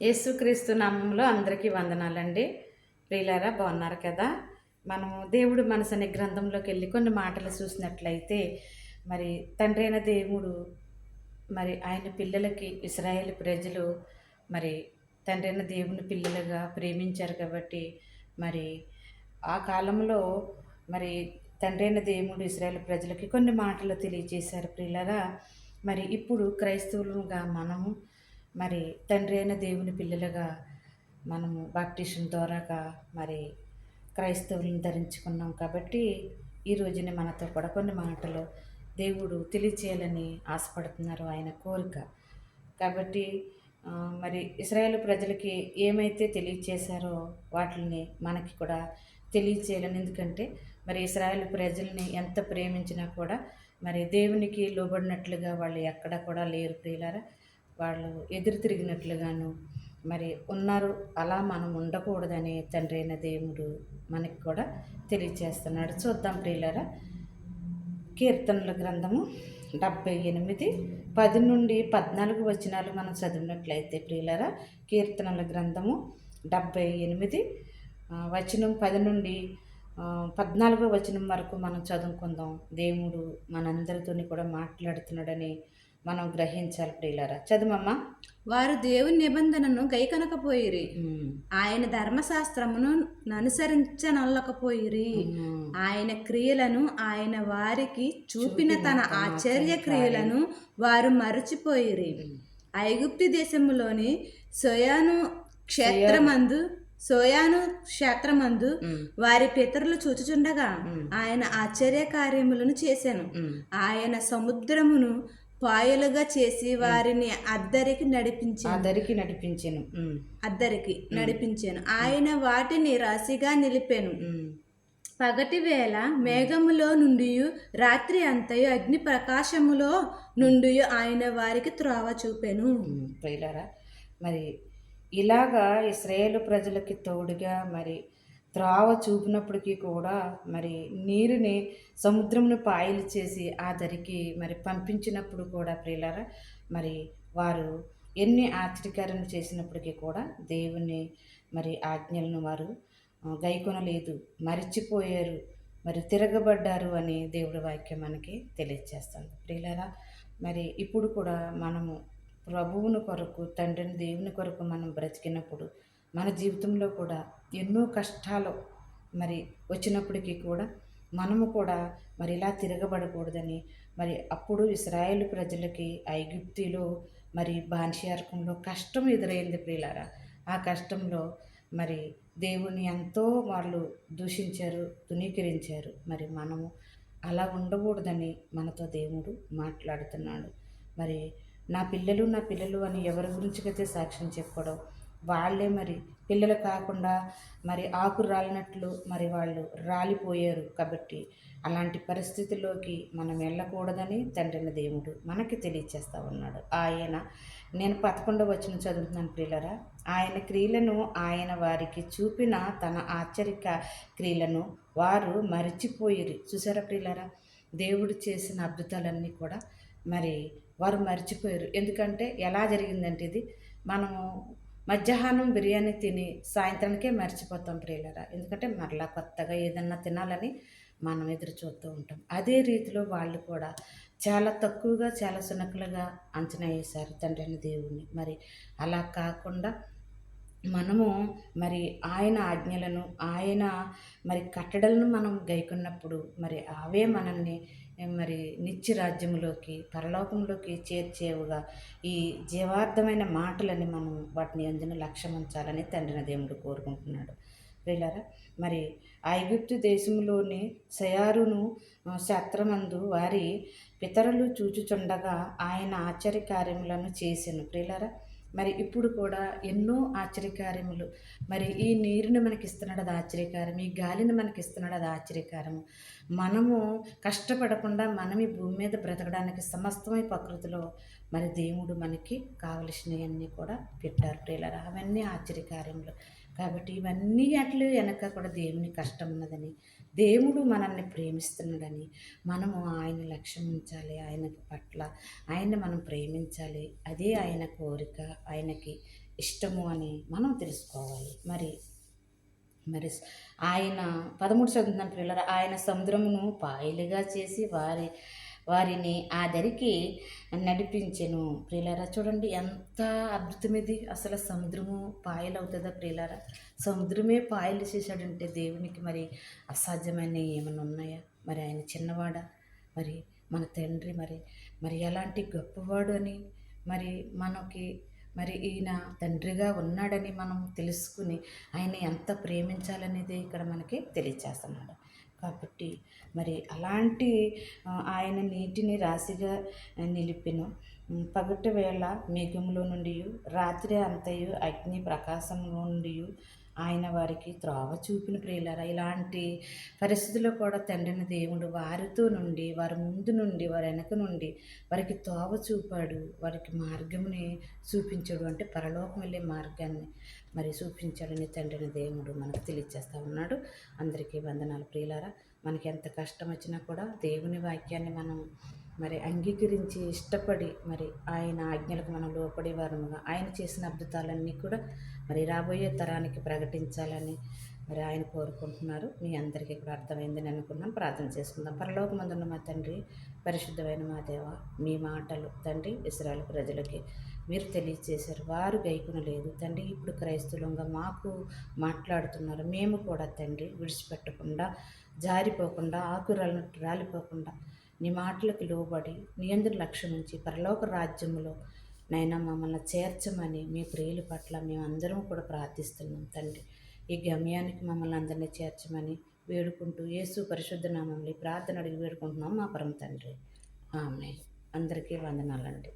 యేసుక్రీస్తు నామంలో అందరికీ వందనాలండి. ప్రియులారా బాగున్నారు కదా? మనము దేవుడు మనసు అనే గ్రంథంలోకి వెళ్ళి కొన్ని మాటలు చూసినట్లయితే మరి తండ్రి అయిన దేవుడు మరి ఆయన పిల్లలకి ఇస్రాయేల్ ప్రజలు మరి తండ్రి అయిన దేవుని పిల్లలుగా ప్రేమించారు కాబట్టి మరి ఆ కాలంలో మరి తండ్రి అయిన దేవుడు ఇస్రాయేల్ ప్రజలకి కొన్ని మాటలు తెలియజేశారు. ప్రియులరా మరి ఇప్పుడు క్రైస్తవులుగా మనము మరి తండ్రి అయిన దేవుని పిల్లలుగా మనము బాప్టిషన్ ద్వారాగా మరి క్రైస్తవులను ధరించుకున్నాం కాబట్టి ఈ రోజున మనతో కూడా కొన్ని మాటలు దేవుడు తెలియచేయాలని ఆశపడుతున్నారు ఆయన కోరిక. కాబట్టి మరి ఇస్రాయేల్ ప్రజలకి ఏమైతే తెలియచేశారో వాటిని మనకి కూడా తెలియచేయాలని ఎందుకంటే మరి ఇస్రాయేల్ ప్రజల్ని ఎంత ప్రేమించినా కూడా మరి దేవునికి లోబడినట్లుగా వాళ్ళు ఎక్కడ కూడా లేరు ప్రియులారా. వాళ్ళు ఎదురు తిరిగినట్లుగాను మరి ఉన్నారు అలా మనం ఉండకూడదని తండ్రి అయిన దేవుడు మనకి కూడా తెలియచేస్తున్నాడు. చూద్దాం ప్రియులరా కీర్తనల గ్రంథము డెబ్బై ఎనిమిది పది నుండి పద్నాలుగు వచనాలు మనం చదివినట్లయితే ప్రియులరా కీర్తనల గ్రంథము డెబ్బై ఎనిమిది వచనం పది నుండి పద్నాలుగో వచనం వరకు మనం చదువుకుందాం. దేవుడు మనందరితోని కూడా మాట్లాడుతున్నాడని మనం గ్రహించాలి ప్రియులరా. చదువమ్మా. వారు దేవుని నిబంధనను గైకనకపోయిరి. ఆయన ధర్మశాస్త్రమును అనుసరించనల్లకపోయిరి ఆయన క్రియలను ఆయన వారికి చూపిన తన ఆశ్చర్య క్రియలను వారు మరచిపోయిరి. ఐగుప్తి దేశములోని సోయాను క్షేత్రమందు సోయాను క్షేత్రమందు వారి పితరులు చూచుచుండగా. ఆయన ఆశ్చర్య కార్యములను చేశాను ఆయన సముద్రమును పాయలుగా చేసి వారిని అద్దరికి నడిపించాను. ఆదరికి నడిపించాను. అద్దరికి నడిపించాను. ఆయన వాటిని రాశిగా నిలిపాను. పగటి వేళ మేఘములో నుండి రాత్రి అంతయు అగ్ని ప్రకాశములో నుండి ఆయన వారికి త్రోవ చూపెను. ప్రియులారా మరి ఇలాగా ఇస్రాయేల్ ప్రజలకి తోడుగా మరి త్రావ చూపినప్పటికీ కూడా మరి నీరుని సముద్రంను పాయలు చేసి ఆ దరికి మరి పంపించినప్పుడు కూడా ప్రియులరా మరి వారు ఎన్ని ఆశ్చర్యకార్యం చేసినప్పటికీ కూడా దేవుని మరి ఆజ్ఞలను వారు గైకొనలేదు మరిచిపోయారు మరి తిరగబడ్డారు అని దేవుడి వాక్యం మనకి తెలియజేస్తుంది ప్రియులరా మరి ఇప్పుడు కూడా మనము ప్రభువుని కొరకు తండ్రిని దేవుని కొరకు మనం బ్రతికినప్పుడు మన జీవితంలో కూడా ఎన్నో కష్టాలు మరి వచ్చినప్పటికీ కూడా మనము కూడా మరి ఇలా తిరగబడకూడదని మరి అప్పుడు ఇస్రాయేల్ ప్రజలకి ఐగుప్తిలో మరి బాన్షియార్కంలో కష్టం ఎదురైంది ప్రియులారా. ఆ కష్టంలో మరి దేవుని ఎంతో వాళ్ళు దూషించారు తునీకరించారు మరి మనము అలా ఉండకూడదని మనతో దేవుడు మాట్లాడుతున్నాడు. మరి నా పిల్లలు నా పిల్లలు అని ఎవరి గురించికైతే సాక్ష్యం చెప్పడం వాళ్ళే మరి పిల్లలు కాకుండా మరి ఆకు రాలినట్లు మరి వాళ్ళు రాలిపోయారు కాబట్టి అలాంటి పరిస్థితిలోకి మనం వెళ్ళకూడదని తండ్రిన దేవుడు మనకి తెలియచేస్తా ఉన్నాడు. ఆయన నేను పదకొండవ వచ్చిన చదువుతున్నాను ప్రియులరా. ఆయన క్రియలను ఆయన వారికి చూపిన తన ఆశ్చర్యక క్రియలను వారు మరిచిపోయిరు. చూసారా ప్రియులరా? దేవుడు చేసిన అద్భుతాలన్నీ కూడా మరి వారు మర్చిపోయారు. ఎందుకంటే ఎలా జరిగిందంటే ఇది? మనము మధ్యాహ్నం బిర్యానీ తిని సాయంత్రానికే మర్చిపోతాం ప్రియులరా. ఎందుకంటే మరలా కొత్తగా ఏదన్నా తినాలని మనం ఎదురు చూస్తూ ఉంటాం. అదే రీతిలో వాళ్ళు కూడా చాలా తక్కువగా చాలా సునకలుగా అంచనా వేశారు తండ్రి అయిన దేవుణ్ణి. మరి అలా కాకుండా మనము మరి ఆయన ఆజ్ఞలను ఆయన మరి కట్టడలను మనం గైకున్నప్పుడు మరి అవే మనల్ని మరి నిత్య రాజ్యములోకి పరలోకంలోకి చేర్చేవుగా ఈ జీవార్థమైన మాటలని మనం వాటిని అందున లక్ష్యం ఉంచాలని తండ్రిన దేవుడు కోరుకుంటున్నాడు. ప్రియులారా మరి ఐగుప్తు దేశంలోని సయారును ఆ, శత్రమందు వారి పితరులు చూచుచుండగా ఆయన ఆశ్చర్య కార్యములను చేసెను. ప్రియులారా మరి ఇప్పుడు కూడా ఎన్నో ఆశ్చర్యకార్యములు. మరి ఈ నీరుని మనకి ఇస్తున్నాడు అది ఆశ్చర్యకారం ఈ గాలిని మనకి ఇస్తున్నాడు అది ఆశ్చర్యకారము మనము కష్టపడకుండా మనం ఈ భూమి మీద బ్రతకడానికి సమస్తమై ప్రకృతిలో మరి దేవుడు మనకి కావలసినవన్నీ కూడా పెట్టారు ప్రియులరా. అవన్నీ ఆశ్చర్యకార్యములు. కాబట్టి ఇవన్నీ అట్లు వెనక కూడా దేవుని కష్టం ఉన్నదని దేవుడు మనల్ని ప్రేమిస్తున్నాడని మనము ఆయన లక్ష్యం ఉంచాలి ఆయన పట్ల ఆయన్ని మనం ప్రేమించాలి. అదే ఆయన కోరిక ఆయనకి ఇష్టము అని మనం తెలుసుకోవాలి. మరి మరి ఆయన పదమూడు చదువుతున్నాను పిల్లలు ఆయన సముద్రమును పాయలుగా చేసి వారి వారిని ఆ దరికి నడిపించెను. ప్రియులారా చూడండి ఎంత అద్భుతం ఇది అసలు సముద్రము పాయలు అవుతుందా ప్రియులారా? సముద్రమే పాయలు చేశాడంటే దేవునికి మరి అసాధ్యమైన ఏమైనా ఉన్నాయా? మరి ఆయన చిన్నవాడా? మరి మన తండ్రి మరి మరి ఎలాంటి గొప్పవాడు అని మరి మనకి మరి ఈయన తండ్రిగా ఉన్నాడని మనం తెలుసుకుని ఆయన ఎంత ప్రేమించాలనేది ఇక్కడ మనకి తెలియచేస్తున్నాడు. కాబట్టి మరి అలాంటి ఆయన నీటిని రాశిగా నిలిపెను పగటి వేళ మేఘములో నుండి రాత్రి అంతయు అగ్ని ప్రకాశంలో నుండి ఆయన వారికి త్రోవ చూపిన ప్రియులరా ఇలాంటి పరిస్థితుల్లో కూడా తండ్రిని దేవుడు వారితో నుండి వారి ముందు నుండి వారి వెనక నుండి వారికి తోవ చూపాడు. వారికి మార్గముని చూపించాడు అంటే పరలోకం వెళ్ళే మార్గాన్ని మరి చూపించాడని తండ్రిని దేవుడు మనకు తెలియజేస్తూ ఉన్నాడు. అందరికీ వందనాలు ప్రియులారా. మనకి ఎంత కష్టం వచ్చినా కూడా దేవుని వాక్యాన్ని మనం మరి అంగీకరించి ఇష్టపడి మరి ఆయన ఆజ్ఞలకు మనం లోపడే వారముగా ఆయన చేసిన అద్భుతాలన్నీ కూడా మరి రాబోయే తరానికి ప్రకటించాలని మరి ఆయన కోరుకుంటున్నారు. మీ అందరికీ కూడా అర్థమైందని అనుకున్నాం. ప్రార్థన చేసుకుందాం. పరలోకమందున్న మా తండ్రి పరిశుద్ధమైన మా దేవ మీ మాటలు తండ్రి ఇస్రాయల్ ప్రజలకి మీరు తెలియచేశారు. వారు గైకునలేదు తండ్రి ఇప్పుడు క్రైస్తవులంగా మాకు మాట్లాడుతున్నారు. మేము కూడా తండ్రి విడిచిపెట్టకుండా జారిపోకుండా ఆకురాలను రాలిపోకుండా నీ మాటలకు లోబడి నీ అందరి లక్ష్యం నుంచి పరలోక రాజ్యములో నైనా మమ్మల్ని చేర్చమని మీ ప్రియుల పట్ల మేమందరం కూడా ప్రార్థిస్తున్నాం తండ్రి. ఈ గమ్యానికి మమ్మల్ని అందరినీ చేర్చమని వేడుకుంటూ యేసు పరిశుద్ధ నామంలో ప్రార్థన అడిగి వేడుకుంటున్నాం మా పరమ తండ్రి. ఆమె అందరికీ వందనాలండి.